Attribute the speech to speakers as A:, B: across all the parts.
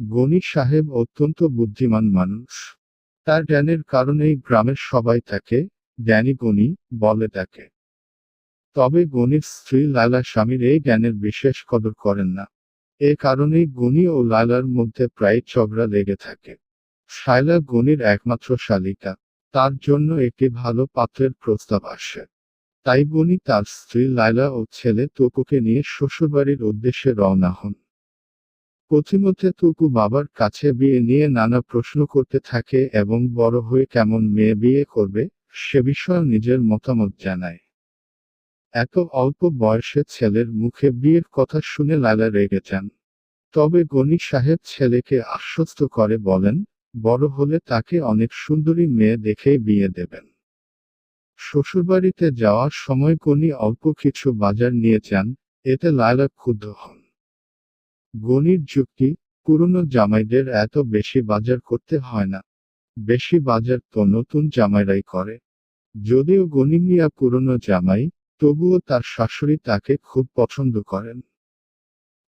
A: গনি সাহেব অত্যন্ত বুদ্ধিমান মানুষ। তার জ্ঞানের কারণেই গ্রামের সবাই তাকে জ্ঞানী গনি বলে তাকে তবে গণির স্ত্রী লায়লা স্বামীর এই জ্ঞানের বিশেষ কদর করেন না। এ কারণেই গনি ও লায়লার মধ্যে প্রায় ঝগড়া লেগে থাকে। শায়লা গনির একমাত্র শালিকা, তার জন্য একটি ভালো পাত্রের প্রস্তাব আসে। তাই গনি তার স্ত্রী লায়লা ও ছেলে তপুকে নিয়ে শ্বশুরবাড়ির উদ্দেশ্যে রওনা হন। পথিমধ্যে তপু বাবার কাছে বিয়ে নিয়ে নানা প্রশ্ন করতে থাকে এবং বড় হয়ে কেমন মেয়ে বিয়ে করবে, সে বিষয়ে নিজের মতামত জানায়। এত অল্প বয়সে ছেলের মুখে বিয়ের কথা শুনে লায়লা রেগে যান। তবে গনি সাহেব ছেলেকে আশ্বস্ত করে বলেন, বড় হলে তাকে অনেক সুন্দরী মেয়ে দেখেই বিয়ে দেবেন। শ্বশুরবাড়িতে যাওয়ার সময় গনি অল্প কিছু বাজার নিয়ে যান, এতে লায়লা ক্ষুব্ধ হন। গনির যুক্তি, পুরনো জামাইদের এত বেশি বাজার করতে হয় না। বেশি বাজার তো নতুন জামাইরাই করে। যদিও গনি মিয়া পুরনো জামাই, তবুও তার শাশুড়ি তাকে খুব পছন্দ করেন।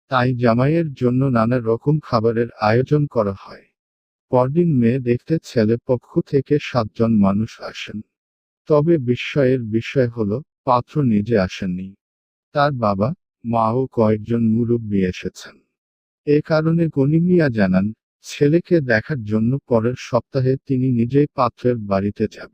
A: তাই জামাইয়ের জন্য নানা রকম খাবারের আয়োজন করা হয়। পরদিন মেয়ে দেখতে ছেলে পক্ষ থেকে সাতজন মানুষ আসেন। তবে বিস্ময়ের বিষয় হল, পাত্র নিজে আসেননি। তার বাবা, মা ও কয়েকজন মুরব্বী এসেছেন। এ কারণে গনিমিয়া জানান ছেলেকে দেখার জন্য পরের সপ্তাহে তিনি নিজেই পাত্রের বাড়িতে যাবেন।